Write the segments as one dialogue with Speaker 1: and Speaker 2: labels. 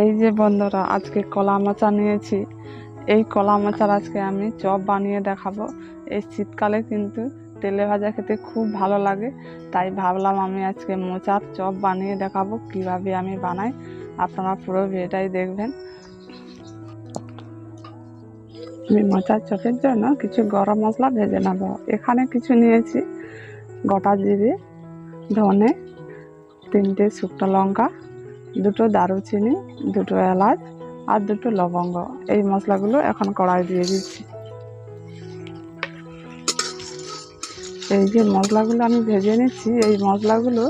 Speaker 1: এই যে বন্ধুরা, আজকে কলা মোচা নিয়েছি এই কলা মোচার আজকে আমি চপ বানিয়ে দেখাবো। এই শীতকালে কিন্তু তেলে ভাজা খেতে খুব ভালো লাগে। তাই ভাবলাম আমি আজকে মোচার চপ বানিয়ে দেখাবো, কীভাবে আমি বানাই। আপনারা পুরো ভিডিওটাই দেখবেন। আমি মোচার চপের জন্য কিছু গরম মশলা ভেজে নেব। এখানে কিছু নিয়েছি, গোটা জিরে, ধনে, তিনটে শুকনো লঙ্কা দুটো দারুচিনি, দুটো এলাচ আর দুটো লবঙ্গ। এই মশলাগুলো এখন কড়াই দিয়ে দিচ্ছি। এই যে মশলাগুলো আমি ভেজে নিচ্ছি, এই মশলাগুলো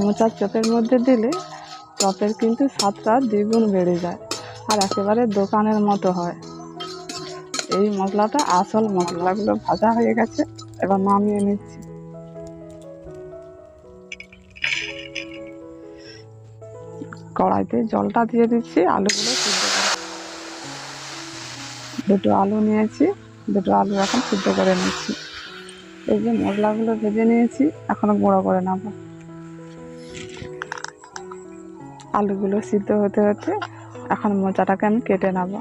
Speaker 1: মোচার চপের মধ্যে দিলে চপের কিন্তু স্বাদটা দ্বিগুণ বেড়ে যায় আর একেবারে দোকানের মতো হয়। এই মশলাটা আসল মশলাগুলো ভাজা হয়ে গেছে, এবার নামিয়ে নিচ্ছি। কড়াইতে জলটা দিয়ে দিচ্ছি, আলুগুলো সিদ্ধ করে দুটো আলু নিয়েছি, দুটো আলু এখন সিদ্ধ করে নিচ্ছি। এই যে মশলাগুলো ভেজে নিয়েছি, এখনও গুঁড়ো করে নেব। আলুগুলো সিদ্ধ হতে হতে এখন মোচাটাকে আমি কেটে নেব।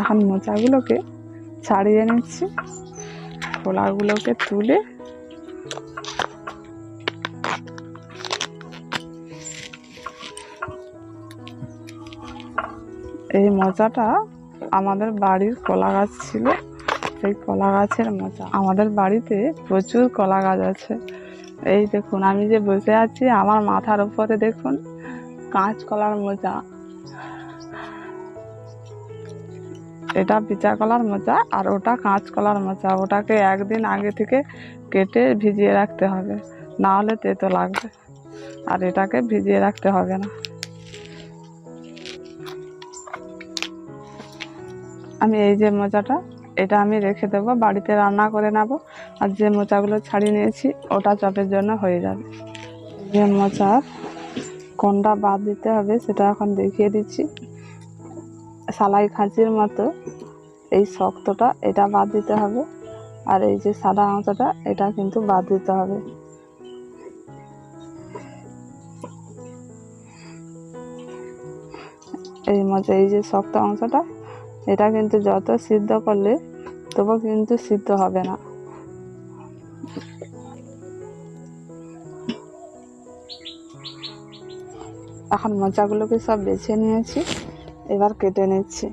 Speaker 1: এখন মোচাগুলোকে ছাড়িয়ে নিচ্ছি। খোলাগুলোকে তুলে এই মোচাটা আমাদের বাড়ির কলা গাছ ছিল। সেই কলা গাছের মোচা আমাদের বাড়িতে প্রচুর কলা গাছ আছে। এই দেখুন, আমি যে বসে আছি, আমার মাথার উপরে দেখুন, কাঁচ কলার মোচা এটা পিচা কলার মোচা আর ওটা কাঁচ কলার মোচা ওটাকে একদিন আগে থেকে কেটে ভিজিয়ে রাখতে হবে। না হলে তেতো লাগবে। আর এটাকে ভিজিয়ে রাখতে হবে না। আমি এই যে মোচাটা, এটা আমি রেখে দেবো, বাড়িতে রান্না করে নেব। আর যে মোচাগুলো ছাড়িয়ে নিয়েছি, ওটা চপের জন্য হয়ে যাবে। যে মোচার কোনটা বাদ দিতে হবে সেটা এখন দেখিয়ে দিচ্ছি। সালাই খাঁচির মতো এই শক্তটা, এটা বাদ দিতে হবে। আর এই যে সাদা অংশটা এটা কিন্তু বাদ দিতে হবে। এই মজা, এই যে শক্ত অংশটা এটা কিন্তু যত সিদ্ধ করলে তবু কিন্তু সিদ্ধ হবে না। এখন মোচাগুলোকে সব বেছে নিয়েছি, এবার কেটে নিচ্ছি।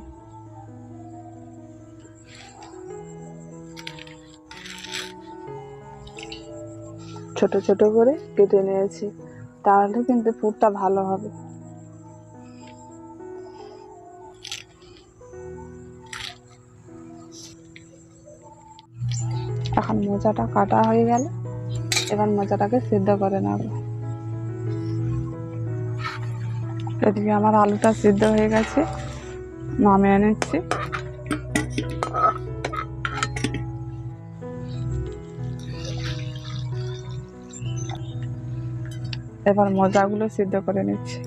Speaker 1: ছোট ছোট করে কেটে নিয়েছি। তাহলে কিন্তু পুরটা ভালো হবে। এখন মোচাটা কাটা হয়ে গেল। এবার মোচাটাকে সিদ্ধ করে নেব। এদিকে আমার আলুটা সিদ্ধ হয়ে গেছে। নামিয়ে নিচ্ছি। এবার মোজাগুলো সিদ্ধ করে নিচ্ছি।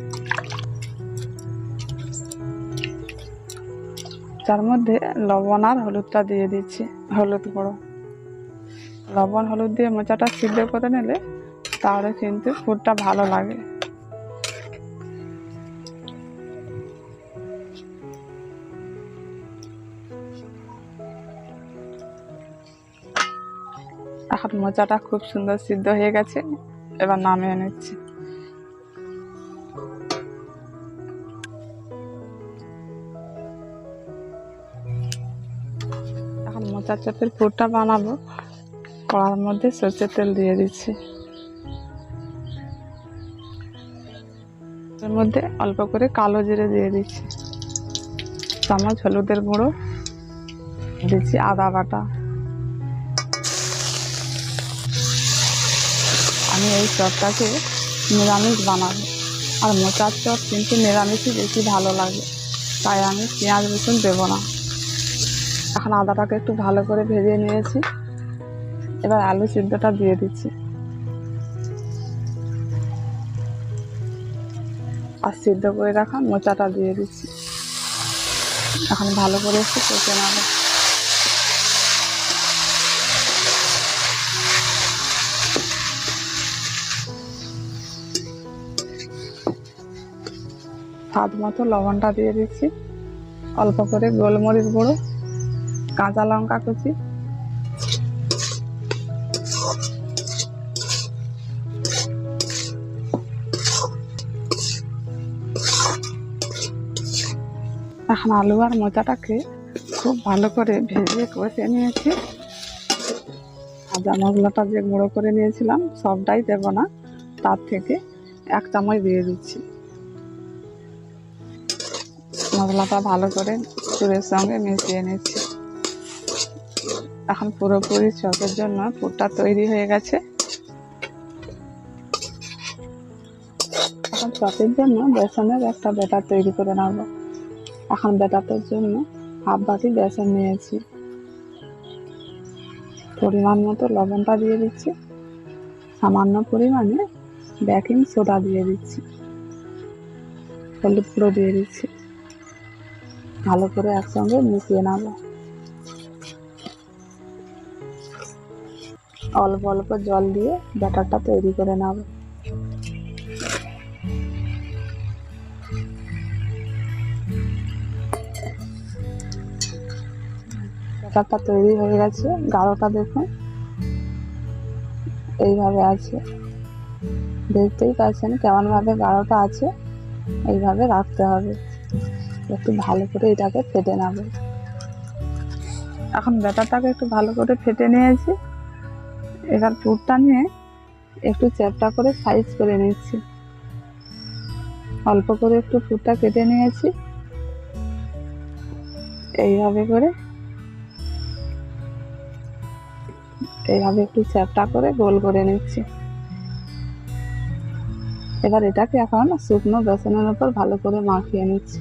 Speaker 1: তার মধ্যে লবণ আর হলুদটা দিয়ে দিচ্ছি, হলুদ গুঁড়ো। লবণ, হলুদ দিয়ে মোচাটা সিদ্ধ করে নিলে তাহলে কিন্তু ফুডটা ভালো লাগে। এখন মোচাটা খুব সুন্দর সিদ্ধ হয়ে গেছে, এবার নামিয়ে নিচ্ছি। মোচার চাপের পুরটা বানাবো। কড়ার মধ্যে সর্ষের তেল দিয়ে দিচ্ছি। এর মধ্যে অল্প করে কালো জিরে দিয়ে দিচ্ছি। চামচ হলুদের গুঁড়ো। দিচ্ছি আদা বাটা। আমি এই চপটাকে নিরামিষ বানাবো। আর মোচার চপ কিন্তু নিরামিষই বেশি ভালো লাগে। তাই আমি পেঁয়াজ রসুন দেবো না। এখন আদাটাকে একটু ভালো করে ভেজে নিয়েছি। এবার আলু সিদ্ধটা দিয়ে দিচ্ছি। আর সিদ্ধ করে রাখা মোচাটা দিয়ে দিচ্ছি। এখন ভালো করে একটু কেটে নেব। স্বাদ মতো লবণটা দিয়ে দিচ্ছি। অল্প করে গোলমরিচ গুঁড়ো। কাঁচা লঙ্কা কুচি। এখন আলু আর মোচাটাকে খুব ভালো করে ভেজে কষে নিয়েছি। ভাজা মশলাটা যে গুঁড়ো করে নিয়েছিলাম, সবটাই দেবো না, তার থেকে এক চামচ দিয়ে দিচ্ছি। মশলাটা ভালো করে চুরের সঙ্গে মিশিয়ে নিচ্ছি। এখন পুরোপুরি চপের জন্য পুরটা তৈরি হয়ে গেছে। এখন চপের জন্য বেসনের একটা ব্যাটার তৈরি করে নেব। এখন ব্যাটারটার জন্য হাফ বাটি বেসন নিয়েছি। পরিমাণ মতো লবণটা দিয়ে দিচ্ছি। সামান্য পরিমাণে বেকিং সোডা দিয়ে দিচ্ছি। হলুদ গুঁড়ো দিয়ে দিচ্ছি। ভালো করে একসঙ্গে মিশিয়ে নেব। অল্প অল্প জল দিয়ে ব্যাটারটা তৈরি করে নেব ব্যাটারটা তৈরি হয়ে গেছে, গাঢ়টা দেখুন। এইভাবে আছে। দেখতেই পাচ্ছেন কেমনভাবে গাঢ়টা আছে, এইভাবে রাখতে হবে। একটু ভালো করে এটাকে ফেটে নেব। এখন ব্যাটারটাকে একটু ভালো করে ফেটে নিয়েছি। এবার পুরটা নিয়ে একটু চ্যাপটা করে সাইজ করে নিচ্ছি। অল্প করে একটু পুরটা কেটে নিয়েছি। এইভাবে করে, এইভাবে একটু চ্যাপটা করে গোল করে নিচ্ছি। এবার এটাকে এখন শুকনো বেসনের উপর ভালো করে মাখিয়ে নিচ্ছি।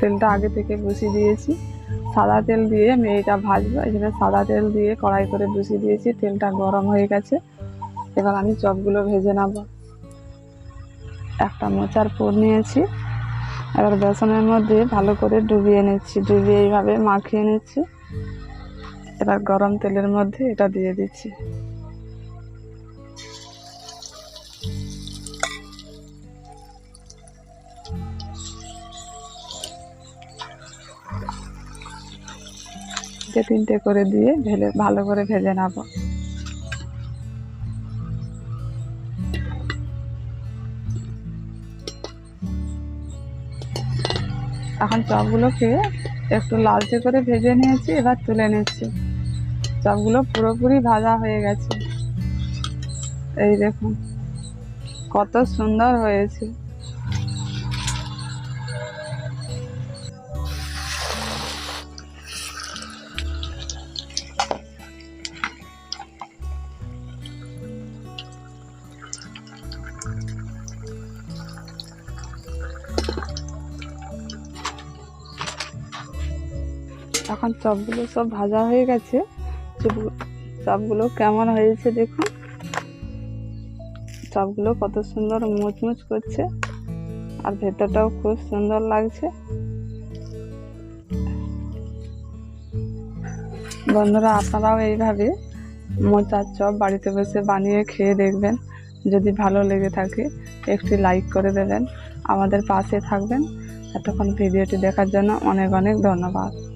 Speaker 1: তেলটা আগে থেকে বসিয়ে দিয়েছি। সাদা তেল দিয়ে আমি এটা ভাজবো। এখানে সাদা তেল দিয়ে কড়াই করে বসিয়ে দিয়েছি। তেলটা গরম হয়ে গেছে। এবার আমি চপগুলো ভেজে নেব। একটা মোচার পুর নিয়েছি। এবার বেসনের মধ্যে ভালো করে ডুবিয়ে নিচ্ছি। ডুবিয়ে এইভাবে মাখিয়ে নিচ্ছি। এবার গরম তেলের মধ্যে এটা দিয়ে দিচ্ছি। তিনটে তিনটে করে দিয়ে ভেলে ভালো করে ভেজে নেব। এখন চপগুলোকে একটু লালচে করে ভেজে নিয়েছি, এবার তুলে নিচ্ছি। চপগুলো পুরোপুরি ভাজা হয়ে গেছে। এই দেখুন, কত সুন্দর হয়েছে। এখন চপগুলো সব ভাজা হয়ে গেছে। চপগুলো কেমন হয়েছে দেখুন। চপগুলো কত সুন্দর মুচমুচ করছে। আর ভেতরটাও খুব সুন্দর লাগছে। বন্ধুরা, আপনারাও এইভাবে মোচার চপ বাড়িতে বসে বানিয়ে খেয়ে দেখবেন। যদি ভালো লেগে থাকে, একটি লাইক করে দেবেন। আমাদের পাশে থাকবেন। এতক্ষণ ভিডিওটি দেখার জন্য অনেক অনেক ধন্যবাদ।